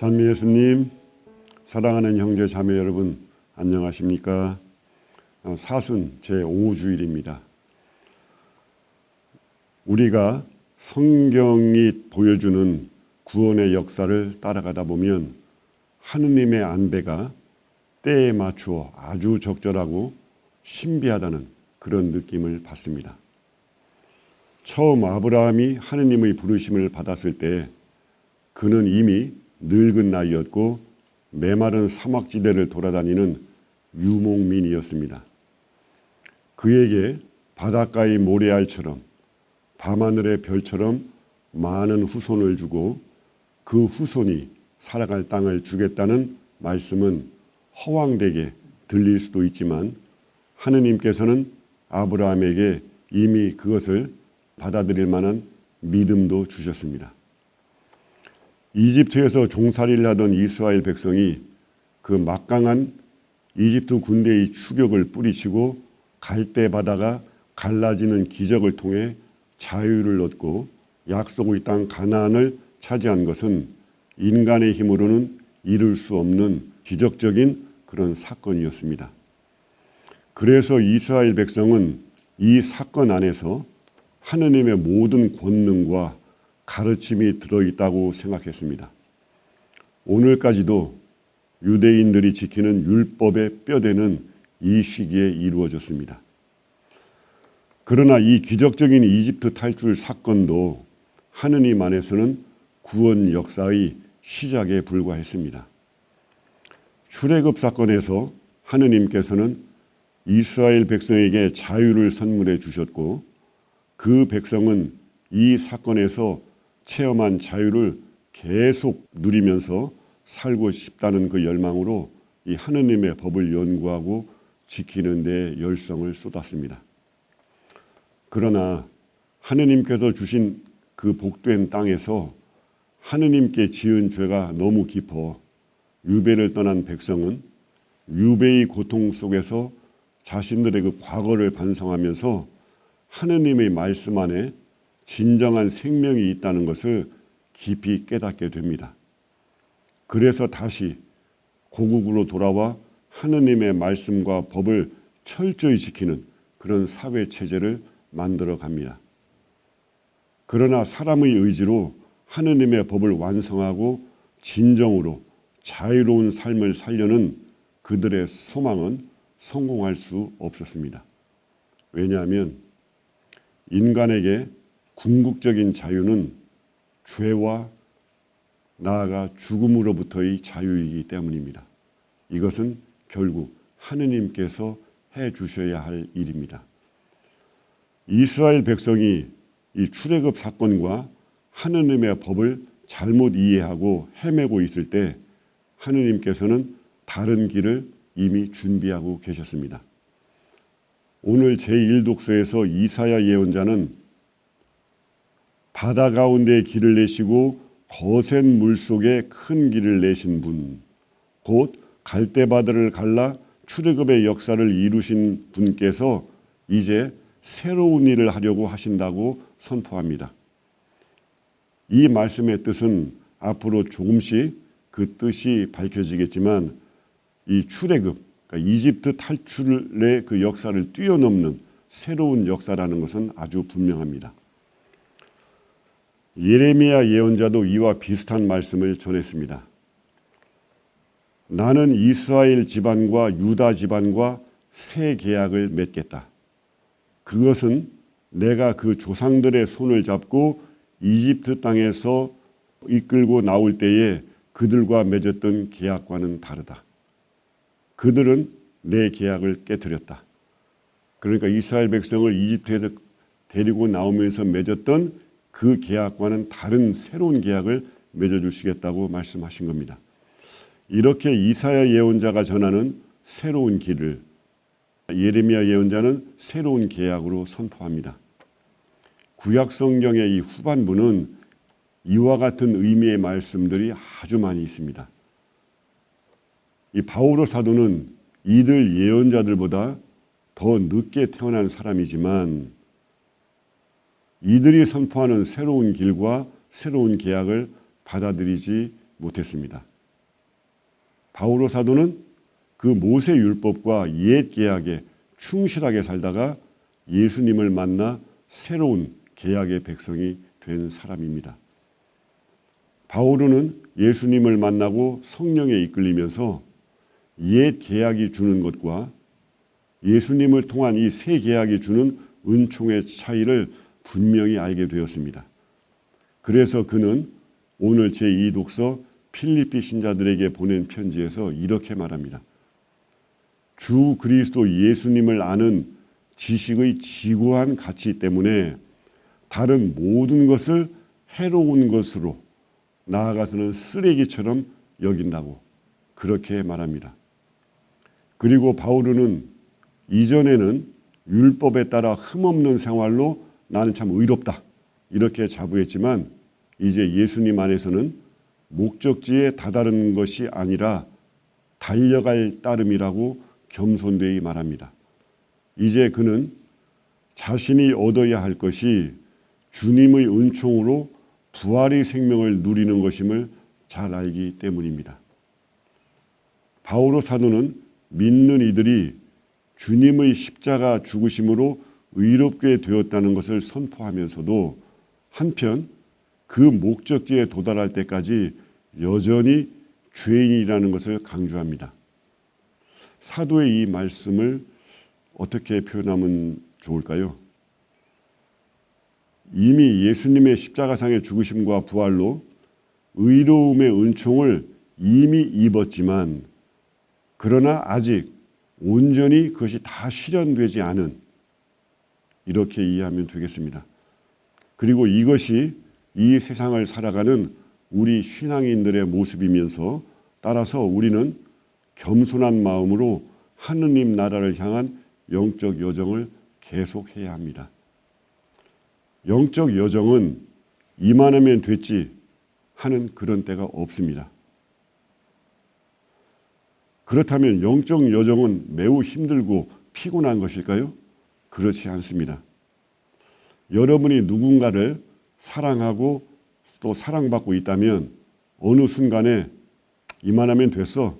찬미 예수님, 사랑하는 형제 자매 여러분, 안녕하십니까? 어, 사순 제 5주일입니다. 우리가 성경이 보여주는 구원의 역사를 따라가다 보면 하느님의 안배가 때에 맞추어 아주 적절하고 신비하다는 그런 느낌을 받습니다. 처음 아브라함이 하느님의 부르심을 받았을 때 그는 이미 늙은 나이였고 메마른 사막지대를 돌아다니는 유목민이었습니다. 그에게 바닷가의 모래알처럼 밤하늘의 별처럼 많은 후손을 주고 그 후손이 살아갈 땅을 주겠다는 말씀은 허황되게 들릴 수도 있지만 하느님께서는 아브라함에게 이미 그것을 받아들일 만한 믿음도 주셨습니다. 이집트에서 종살이를 하던 이스라엘 백성이 그 막강한 이집트 군대의 추격을 뿌리치고 갈대 바다가 갈라지는 기적을 통해 자유를 얻고 약속의 땅 가나안을 차지한 것은 인간의 힘으로는 이룰 수 없는 기적적인 그런 사건이었습니다. 그래서 이스라엘 백성은 이 사건 안에서 하느님의 모든 권능과 가르침이 들어있다고 생각했습니다. 오늘까지도 유대인들이 지키는 율법의 뼈대는 이 시기에 이루어졌습니다. 그러나 이 기적적인 이집트 탈출 사건도 하느님 안에서는 구원 역사의 시작에 불과했습니다. 출애굽 사건에서 하느님께서는 이스라엘 백성에게 자유를 선물해 주셨고 그 백성은 이 사건에서 체험한 자유를 계속 누리면서 살고 싶다는 그 열망으로 이 하느님의 법을 연구하고 지키는 데 열성을 쏟았습니다. 그러나 하느님께서 주신 그 복된 땅에서 하느님께 지은 죄가 너무 깊어 유배를 떠난 백성은 유배의 고통 속에서 자신들의 그 과거를 반성하면서 하느님의 말씀 안에 진정한 생명이 있다는 것을 깊이 깨닫게 됩니다. 그래서 다시 고국으로 돌아와 하느님의 말씀과 법을 철저히 지키는 그런 사회 체제를 만들어 갑니다. 그러나 사람의 의지로 하느님의 법을 완성하고 진정으로 자유로운 삶을 살려는 그들의 소망은 성공할 수 없었습니다. 왜냐하면 인간에게 궁극적인 자유는 죄와 나아가 죽음으로부터의 자유이기 때문입니다. 이것은 결국 하느님께서 해 주셔야 할 일입니다. 이스라엘 백성이 이 출애굽 사건과 하느님의 법을 잘못 이해하고 헤매고 있을 때 하느님께서는 다른 길을 이미 준비하고 계셨습니다. 오늘 제1독서에서 이사야 예언자는 바다 가운데 길을 내시고 거센 물 속에 큰 길을 내신 분, 곧 갈대바다를 갈라 출애굽의 역사를 이루신 분께서 이제 새로운 일을 하려고 하신다고 선포합니다. 이 말씀의 뜻은 앞으로 조금씩 그 뜻이 밝혀지겠지만 이 출애굽, 그러니까 이집트 탈출의 그 역사를 뛰어넘는 새로운 역사라는 것은 아주 분명합니다. 예레미야 예언자도 이와 비슷한 말씀을 전했습니다. 나는 이스라엘 집안과 유다 집안과 새 계약을 맺겠다. 그것은 내가 그 조상들의 손을 잡고 이집트 땅에서 이끌고 나올 때에 그들과 맺었던 계약과는 다르다. 그들은 내 계약을 깨뜨렸다. 그러니까 이스라엘 백성을 이집트에서 데리고 나오면서 맺었던 그 계약과는 다른 새로운 계약을 맺어주시겠다고 말씀하신 겁니다. 이렇게 이사야 예언자가 전하는 새로운 길을 예레미야 예언자는 새로운 계약으로 선포합니다. 구약 성경의 이 후반부는 이와 같은 의미의 말씀들이 아주 많이 있습니다. 이 바오로 사도는 이들 예언자들보다 더 늦게 태어난 사람이지만 이들이 선포하는 새로운 길과 새로운 계약을 받아들이지 못했습니다. 바오로 사도는 그 모세 율법과 옛 계약에 충실하게 살다가 예수님을 만나 새로운 계약의 백성이 된 사람입니다. 바오로는 예수님을 만나고 성령에 이끌리면서 옛 계약이 주는 것과 예수님을 통한 이 새 계약이 주는 은총의 차이를 분명히 알게 되었습니다. 그래서 그는 오늘 제2 독서 필리피 신자들에게 보낸 편지에서 이렇게 말합니다. 주 그리스도 예수님을 아는 지식의 지고한 가치 때문에 다른 모든 것을 해로운 것으로 나아가서는 쓰레기처럼 여긴다고 그렇게 말합니다. 그리고 바울은 이전에는 율법에 따라 흠없는 생활로 나는 참 의롭다 이렇게 자부했지만 이제 예수님 안에서는 목적지에 다다른 것이 아니라 달려갈 따름이라고 겸손되이 말합니다. 이제 그는 자신이 얻어야 할 것이 주님의 은총으로 부활의 생명을 누리는 것임을 잘 알기 때문입니다. 바오로 사도는 믿는 이들이 주님의 십자가 죽으심으로 의롭게 되었다는 것을 선포하면서도 한편 그 목적지에 도달할 때까지 여전히 죄인이라는 것을 강조합니다. 사도의 이 말씀을 어떻게 표현하면 좋을까요? 이미 예수님의 십자가상의 죽으심과 부활로 의로움의 은총을 이미 입었지만 그러나 아직 온전히 그것이 다 실현되지 않은 이렇게 이해하면 되겠습니다. 그리고 이것이 이 세상을 살아가는 우리 신앙인들의 모습이면서 따라서 우리는 겸손한 마음으로 하느님 나라를 향한 영적 여정을 계속해야 합니다. 영적 여정은 이만하면 됐지 하는 그런 때가 없습니다. 그렇다면 영적 여정은 매우 힘들고 피곤한 것일까요? 그렇지 않습니다. 여러분이 누군가를 사랑하고 또 사랑받고 있다면 어느 순간에 이만하면 됐어.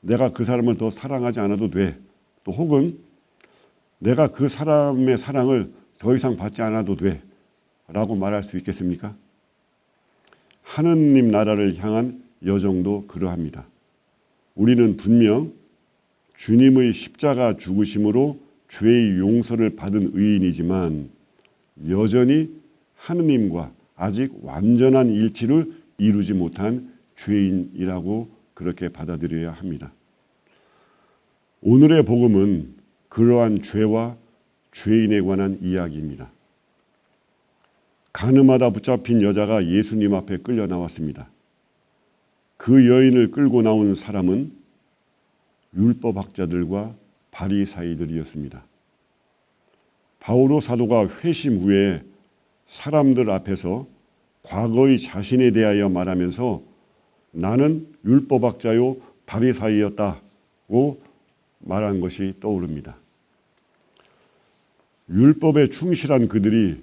내가 그 사람을 더 사랑하지 않아도 돼. 또 혹은 내가 그 사람의 사랑을 더 이상 받지 않아도 돼. 라고 말할 수 있겠습니까? 하느님 나라를 향한 여정도 그러합니다. 우리는 분명 주님의 십자가 죽으심으로 죄의 용서를 받은 의인이지만 여전히 하느님과 아직 완전한 일치를 이루지 못한 죄인이라고 그렇게 받아들여야 합니다. 오늘의 복음은 그러한 죄와 죄인에 관한 이야기입니다. 가늠하다 붙잡힌 여자가 예수님 앞에 끌려 나왔습니다. 그 여인을 끌고 나온 사람은 율법학자들과 바리사이들이었습니다. 바오로 사도가 회심 후에 사람들 앞에서 과거의 자신에 대하여 말하면서 나는 율법학자요 바리사이였다고 말한 것이 떠오릅니다. 율법에 충실한 그들이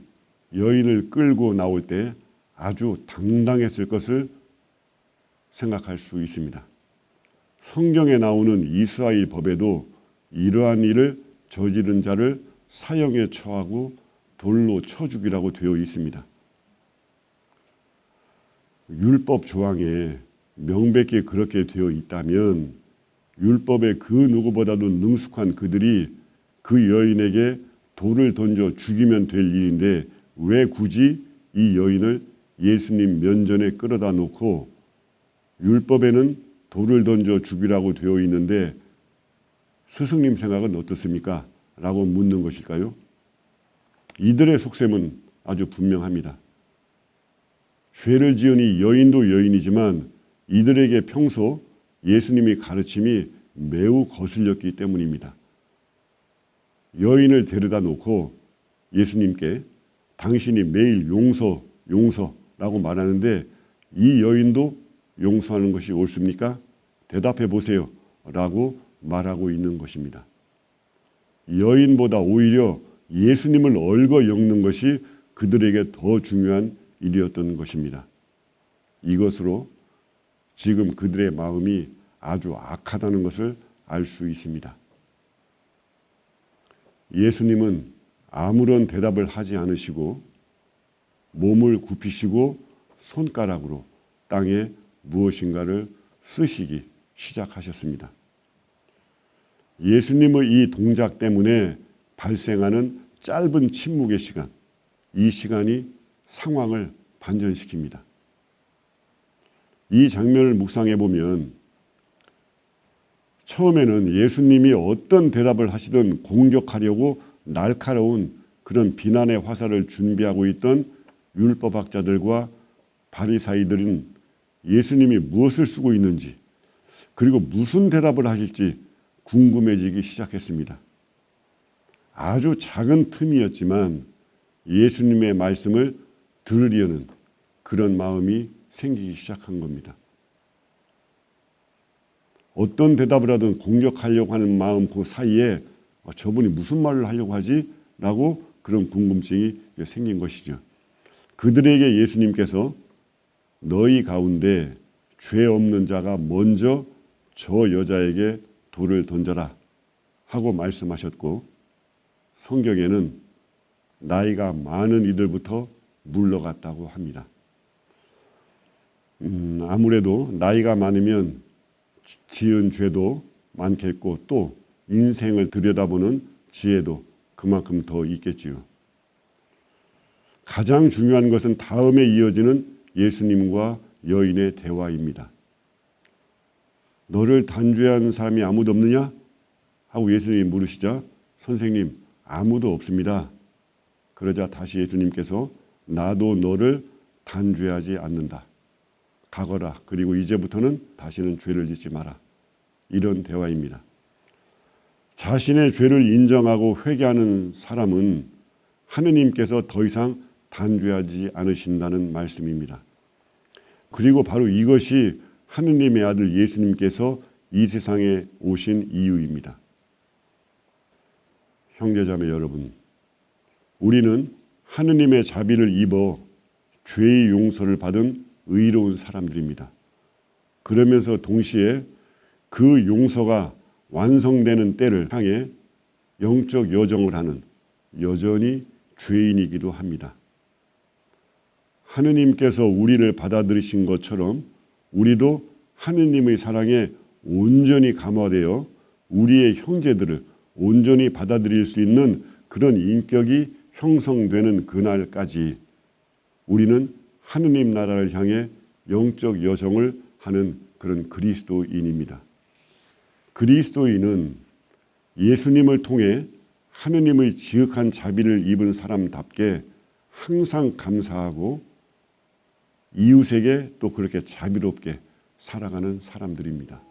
여인을 끌고 나올 때 아주 당당했을 것을 생각할 수 있습니다. 성경에 나오는 이스라엘 법에도 이러한 일을 저지른 자를 사형에 처하고 돌로 쳐 죽이라고 되어 있습니다. 율법 조항에 명백히 그렇게 되어 있다면 율법에 그 누구보다도 능숙한 그들이 그 여인에게 돌을 던져 죽이면 될 일인데 왜 굳이 이 여인을 예수님 면전에 끌어다 놓고 율법에는 돌을 던져 죽이라고 되어 있는데 스승님 생각은 어떻습니까? 라고 묻는 것일까요? 이들의 속셈은 아주 분명합니다. 죄를 이 여인도 여인이지만 이들에게 평소 예수님이 가르침이 매우 거슬렸기 때문입니다. 여인을 데려다 놓고 예수님께 당신이 매일 용서, 용서라고 말하는데 이 여인도 용서하는 것이 옳습니까? 대답해 보세요. 라고 말하고 있는 것입니다. 여인보다 오히려 예수님을 얽어 엮는 것이 그들에게 더 중요한 일이었던 것입니다. 이것으로 지금 그들의 마음이 아주 악하다는 것을 알 수 있습니다. 예수님은 아무런 대답을 하지 않으시고 몸을 굽히시고 손가락으로 땅에 무엇인가를 쓰시기 시작하셨습니다. 예수님의 이 동작 때문에 발생하는 짧은 침묵의 시간, 이 시간이 상황을 반전시킵니다. 이 장면을 묵상해 보면 처음에는 예수님이 어떤 대답을 하시든 공격하려고 날카로운 그런 비난의 화살을 준비하고 있던 율법학자들과 바리사이들은 예수님이 무엇을 쓰고 있는지 그리고 무슨 대답을 하실지 궁금해지기 시작했습니다. 아주 작은 틈이었지만 예수님의 말씀을 들으려는 그런 마음이 생기기 시작한 겁니다. 어떤 대답을 하든 공격하려고 하는 마음 그 사이에 어, 저분이 무슨 말을 하려고 하지? 라고 그런 궁금증이 생긴 것이죠. 그들에게 예수님께서 너희 가운데 죄 없는 자가 먼저 저 여자에게 돌을 던져라 하고 말씀하셨고 성경에는 나이가 많은 이들부터 물러갔다고 합니다. 음, 아무래도 나이가 많으면 지은 죄도 많겠고 또 인생을 들여다보는 지혜도 그만큼 더 있겠지요. 가장 중요한 것은 다음에 이어지는 예수님과 여인의 대화입니다. 너를 단죄한 사람이 아무도 없느냐? 하고 예수님이 물으시자 선생님 아무도 없습니다. 그러자 다시 예수님께서 나도 너를 단죄하지 않는다. 가거라. 그리고 이제부터는 다시는 죄를 짓지 마라. 이런 대화입니다. 자신의 죄를 인정하고 회개하는 사람은 하느님께서 더 이상 단죄하지 않으신다는 말씀입니다. 그리고 바로 이것이 하느님의 아들 예수님께서 이 세상에 오신 이유입니다. 형제자매 여러분, 우리는 하느님의 자비를 입어 죄의 용서를 받은 의로운 사람들입니다. 그러면서 동시에 그 용서가 완성되는 때를 향해 영적 여정을 하는 여전히 죄인이기도 합니다. 하느님께서 우리를 받아들이신 것처럼 우리도 하느님의 사랑에 온전히 감화되어 우리의 형제들을 온전히 받아들일 수 있는 그런 인격이 형성되는 그날까지 우리는 하느님 나라를 향해 영적 여정을 하는 그런 그리스도인입니다. 그리스도인은 예수님을 통해 하느님의 지극한 자비를 입은 사람답게 항상 감사하고 이웃에게 또 그렇게 자비롭게 살아가는 사람들입니다.